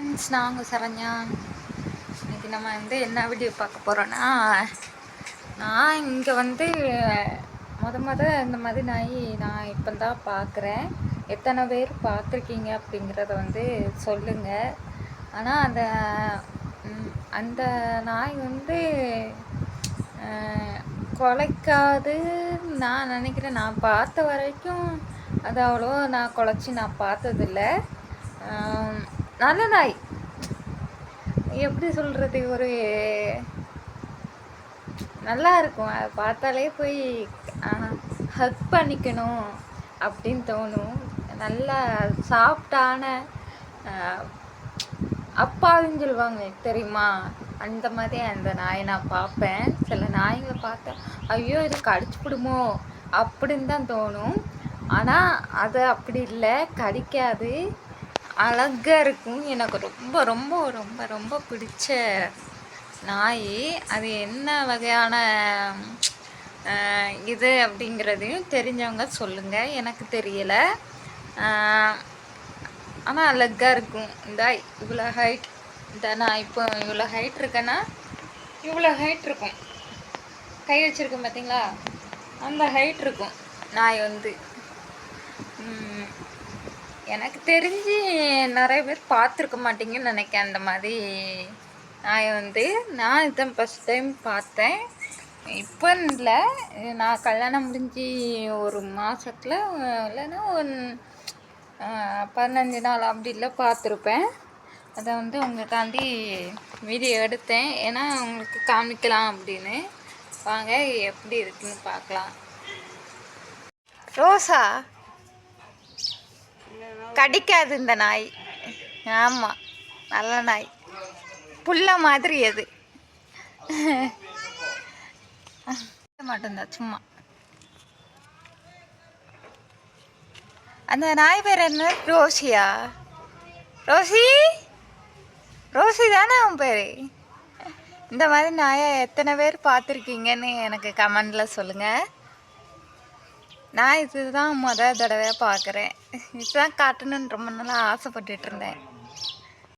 Friends நாங்கள் சரண்யா. இன்றைக்கி நம்ம வந்து என்ன வீடியோ பார்க்க போகிறோன்னா நான் இங்கே வந்து முத மொத இந்த மாதிரி நாய் நான் இப்போ தான் பார்க்குறேன். எத்தனை பேர் பார்த்துருக்கீங்க அப்படிங்கிறத வந்து சொல்லுங்கள் ஆனால் அந்த அந்த நாய் வந்து குலைக்காது நான் நினைக்கிறேன். நான் பார்த்த வரைக்கும் அது அவ்வளோ நான் குலைச்சி நான் பார்த்ததில்ல. நல்ல நாய் எப்படி சொல்கிறது ஒரு நல்லா இருக்கும் அதை பார்த்தாலே போய் ஹக் பண்ணிக்கணும் அப்படின்னு தோணும். நல்லா சாஃப்டான அப்பாவின்னு சொல்லுவாங்க தெரியுமா? அந்த மாதிரி அந்த நாயை நான் பார்ப்பேன். சில நாய்களை பார்த்தா ஐயோ இது கடிச்சுப்பிடுமோ அப்படின்னு தான் தோணும். ஆனால் அது அப்படி இல்லை. கடிக்காது. அழகாக இருக்கும். எனக்கு ரொம்ப ரொம்ப ரொம்ப ரொம்ப பிடிச்ச நாய். அது என்ன வகையான இது அப்படிங்கிறதையும் தெரிஞ்சவங்க சொல்லுங்கள் எனக்கு தெரியலை. ஆனால் அழகாக இருக்கும். இந்த இவ்வளோ ஹைட் இந்த நான் இப்போ இவ்வளோ ஹைட் இருக்கேன்னா இவ்வளோ ஹைட் இருக்கும். கை வச்சுருக்கேன் பார்த்தீங்களா அந்த ஹைட் இருக்கும். நாய் வந்து. எனக்கு தெரிஞ்சு நிறைய பேர் பார்த்துருக்க மாட்டீங்கன்னு நினைக்கிறேன் அந்த மாதிரி. நான் வந்து நான் இதான் ஃபஸ்ட் டைம் பார்த்தேன். இப்போ இல்லை. நான் கல்யாணம் முடிஞ்சு ஒரு மாதத்தில் இல்லைன்னா ஒன் பதினஞ்சு நாள் அப்படி இல்லை பார்த்துருப்பேன். அதை வந்து உங்களுக்காண்டி வீடியோ எடுத்தேன். ஏன்னா உங்களுக்கு காமிக்கலாம் அப்படின்னு. வாங்க எப்படி இருக்குன்னு பார்க்கலாம். ரோசா கடிக்காது இந்த நாய். ஆமாம் நல்ல நாய். புள்ள மாதிரி அது. மட்டும்தான் சும்மா. அந்த நாய் பேர் என்ன? ரோசியா ரோசி ரோசி தானே அவன் பேர்? இந்த மாதிரி நாயை எத்தனை பேர் பார்த்துருக்கீங்கன்னு எனக்கு கமெண்டில் சொல்லுங்கள் நான் இதுதான் முத தடவை பார்க்குறேன். இதுதான் காட்டணுன்னு ரொம்ப நாளாக ஆசைப்பட்டுட்டு இருந்தேன்.